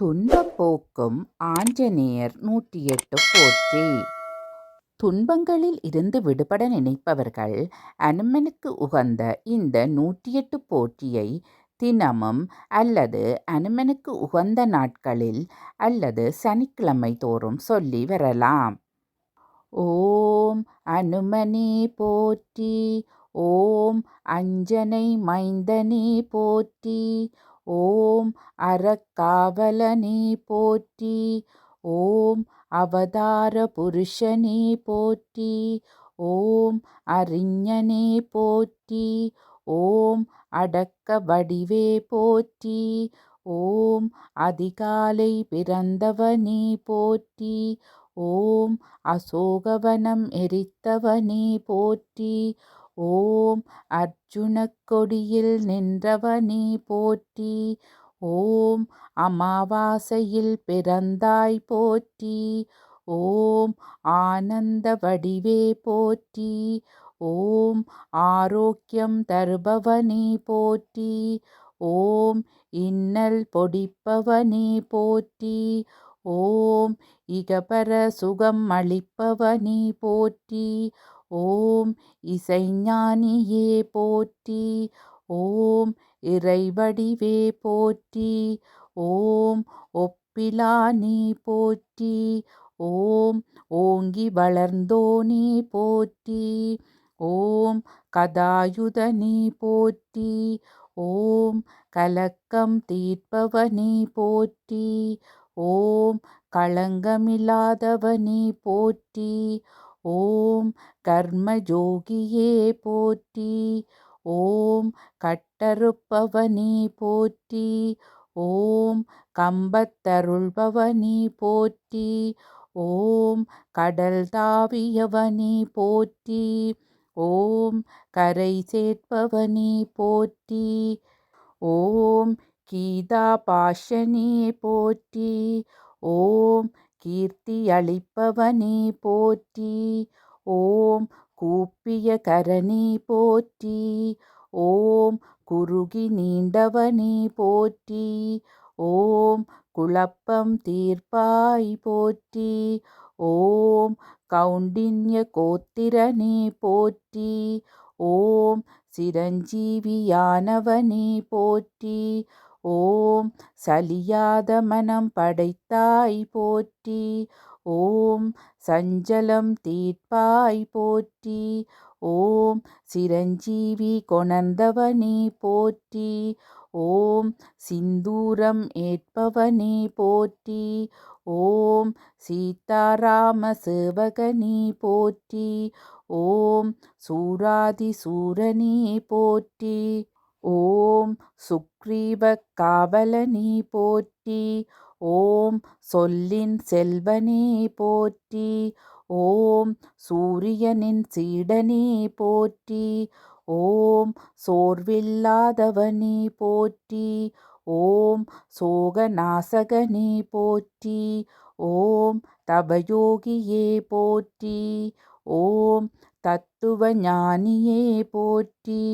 துன்பப்போக்கும் ஆஞ்சநேயர் நூற்றி எட்டு போற்றி. துன்பங்களில் இருந்து விடுபட நினைப்பவர்கள் அனுமனுக்கு உகந்த இந்த நூற்றி எட்டு போற்றியை தினமும் அல்லது அனுமனுக்கு உகந்த நாட்களில் அல்லது சனிக்கிழமை தோறும் சொல்லி வரலாம். ஓம் அனுமனே போற்றி. ஓம் அஞ்சனை மைந்தனே போற்றி. ஓம் அறக்காவலனே போற்றி ஓம் அவதார புருஷனே போற்றி ஓம் அறிஞனே போற்றி ஓம் அடக்க வடிவே போற்றி ஓம் அதிகாலை பிறந்தவனே போற்றி ஓம் அசோகவனம் எரித்தவனே போற்றி ஓம் அர்ஜுனக் கொடியில் நின்றவனே போற்றி. ஓம் அமாவாசையில் பிறந்தாய் போற்றி. ஓம் ஆனந்த வடிவே போற்றி. ஓம் ஆரோக்கியம் தருபவனே போற்றி. ஓம் இன்னல் பொடிப்பவனே போற்றி. ஓம் இகபர சுகம் அளிப்பவனே போற்றி. ஓம் இசைஞானியே போற்றி ஓம் இறைவடிவே போற்றி ஓம் ஒப்பிலானே போற்றி ஓம் ஓங்கி வளர்ந்தோனே போற்றி ஓம் கதாயுதனே போற்றி ஓம் கலக்கம் தீர்ப்பவனே போற்றி ஓம் களங்கமில்லாதவனே போற்றி ஓம் கர்மயோகியே போற்றி ஓம் கட்டறுப்பவனே போற்றி ஓம் கம்பத்தருள்பவனே போற்றி ஓம் கடல் தாவியவனே போற்றி ஓம் கரை சேர்ப்பவனே போற்றி ஓம் கீதா பாஷனே போற்றி ஓம் கீர்த்தி அளிப்பவனே போற்றி ஓம் கூப்பிய கரணி போற்றி ஓம் குறுகி நீண்டவனே போற்றி ஓம் குழப்பம் தீர்ப்பாய் போற்றி ஓம் கௌண்டின்ய கோத்திரனே போற்றி ஓம் சிரஞ்சீவியானவனே போற்றி ஓம் சலியாத மனம் படைத்தாய் போற்றி. ஓம் சஞ்சலம் தீர்ப்பாய் போற்றி. ஓம் சிரஞ்சீவி கொணர்ந்தவனே போற்றி. ஓம் சிந்தூரம் ஏற்பவனே போற்றி. ஓம் சீதாராம சேவகனே போற்றி. ஓம் சூராதி சூரனே போற்றி. ஓம் சுக்ரீவ காவலனே போற்றி ஓம் சொல்லின் செல்வனே போற்றி ஓம் சூரியனின் சீடனே போற்றி ஓம் சோர்வில்லாதவனே போற்றி ஓம் சோகநாசகனே போற்றி ஓம் தபயோகியே போற்றி ஓம் தத்துவ ஞானியே போற்றி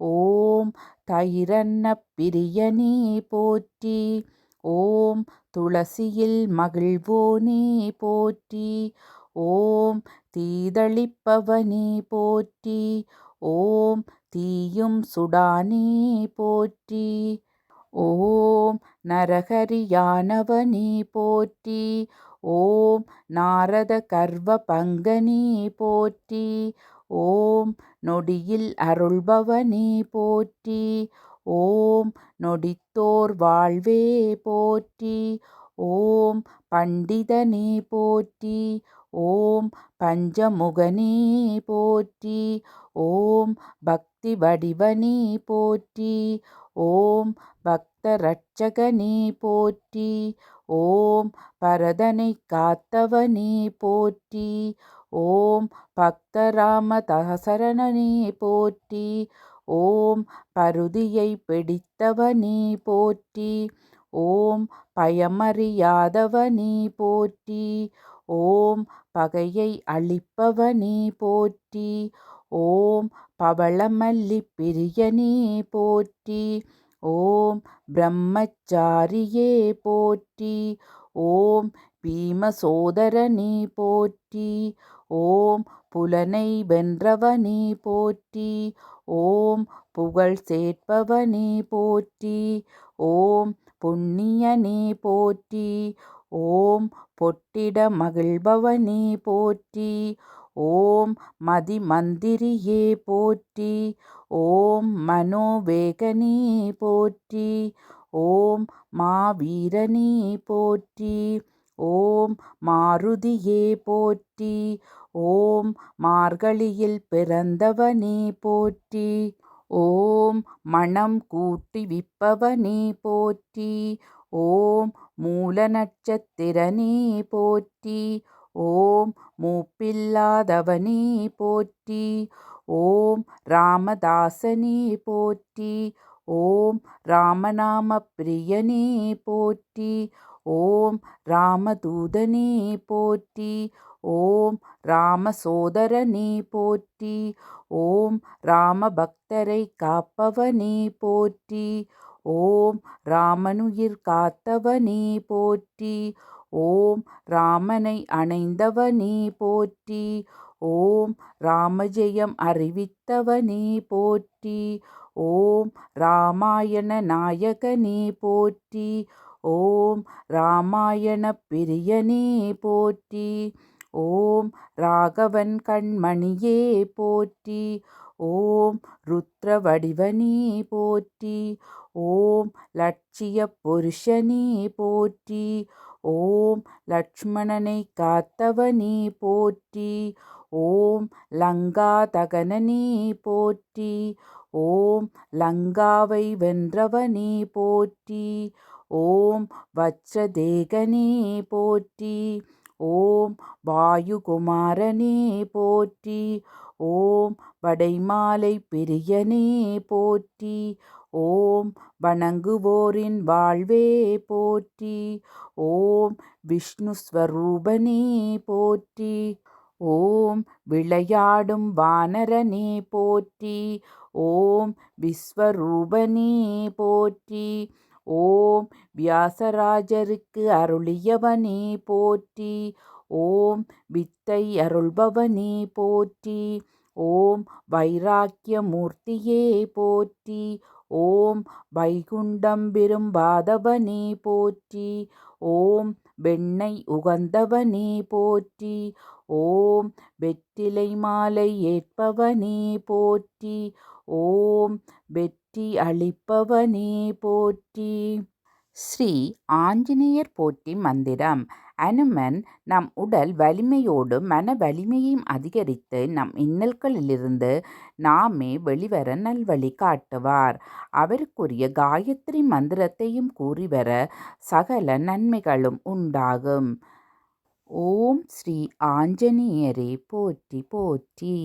ஓம் தயிரன்ன பிரியனே போற்றி. ஓம் துளசியில் மகிழ்வோனே போற்றி. ஓம் தீதளிப்பவனே போற்றி. ஓம் தீயும் சுடானே போற்றி. ஓம் நரகரியானவனே போற்றி. ஓம் நாரத கர்வ பங்கனே போற்றி. ஓம் நொடியில் அருள்பவனே போற்றி. ஓம் நொடித்தோர் வாழ்வே போற்றி. ஓம் பண்டிதனே போற்றி. ஓம் பஞ்சமுகனே போற்றி. ஓம் பக்தி வடிவனே போற்றி. ஓம் பக்த ரட்சகனே போற்றி. ஓம் பரதனை காத்தவனே போற்றி. ஓம் பக்தராம தசரணனே போற்றி. ஓம் பருதியை பிடித்தவனே போற்றி. ஓம் பயமறியாதவனே போற்றி. ஓம் பகையை அழிப்பவனே போற்றி. ஓம் பவளமல்லி பிரியனே போற்றி. ஓம் பிரம்மச்சாரியே போற்றி. ஓம் பீமசோதரனே போற்றி. ஓம் புலனை வென்றவனே போற்றி ஓம் புகழ் சேர்ப்பவனே போற்றி ஓம் புண்ணியனே போற்றி ஓம் பொட்டிட மகிழ்பவனே போற்றி ஓம் மதிமந்திரியே போற்றி ஓம் மனோவேகனே போற்றி ஓம் மாவீரனே போற்றி. ஓம் மாருதியே போற்றி. ஓம் மார்கழியில் பிறந்தவனே போற்றி. ஓம் மணம் கூட்டி விப்பவனே போற்றி. ஓம் மூல நட்சத்திரனே போற்றி. ஓம் மூப்பில்லாதவனே போற்றி. ஓம் ராமதாசனே போற்றி. ஓம் ராமநாம பிரியனே போற்றி. ஓம் ராமதூதனே போற்றி ஓம் ராமசோதரனே போற்றி ஓம் ராமபக்தரை காப்பவனே போற்றி ஓம் ராமனுயிர் காத்தவனே போற்றி ஓம் ராமனை அணைந்தவனே போற்றி ஓம் ராமஜெயம் அறிவித்தவனே போற்றி ஓம் ராமாயண நாயகனே போற்றி ஓம் ராமாயண பிரியனே போற்றி. ஓம் ராகவன் கண்மணியே போற்றி. ஓம் ருத்ர வடிவனே போற்றி. ஓம் லட்சிய புருஷனே போற்றி. ஓம் லக்ஷ்மணனை காத்தவனே போற்றி. ஓம் லங்காதகனனே போற்றி. ஓம் லங்காவை வென்றவனே போற்றி. ஓம் வச்சதேகனே போற்றி ஓம் வாயுகுமாரனே போற்றி ஓம் வடைமாலை பிரியனே போற்றி ஓம் வணங்குவோரின் வாழ்வே போற்றி ஓம் விஷ்ணு ஸ்வரூபனே போற்றி ஓம் விளையாடும் வானரனே போற்றி ஓம் விஸ்வரூபனே போற்றி ஓம் வியாசராஜருக்கு அருளியவனே போற்றி. ஓம் வித்தை அருள்பவனே போற்றி. ஓம் வைராக்கியமூர்த்தியே போற்றி. ஓம் வைகுண்டம் விரும்பாதவனே போற்றி. ஓம் வெண்ணை உகந்தவனே போற்றி. ஓம் வெற்றிலை மாலை ஏற்பவனே போற்றி. ஓம் வெற்றி அளிப்பவனே போற்றி. ஸ்ரீ ஆஞ்சநேயர் போற்றி மந்திரம். அனுமன் நம் உடல் வலிமையோடு மன வலிமையையும் அதிகரித்து நம் இன்னல்களிலிருந்து நாமே வெளிவர நல்வழி காட்டுவார். அவருக்குரிய காயத்ரி மந்திரத்தையும் கூறிவர சகல நன்மைகளும் உண்டாகும். ஓம் ஸ்ரீ ஆஞ்சநேயரே போற்றி போற்றி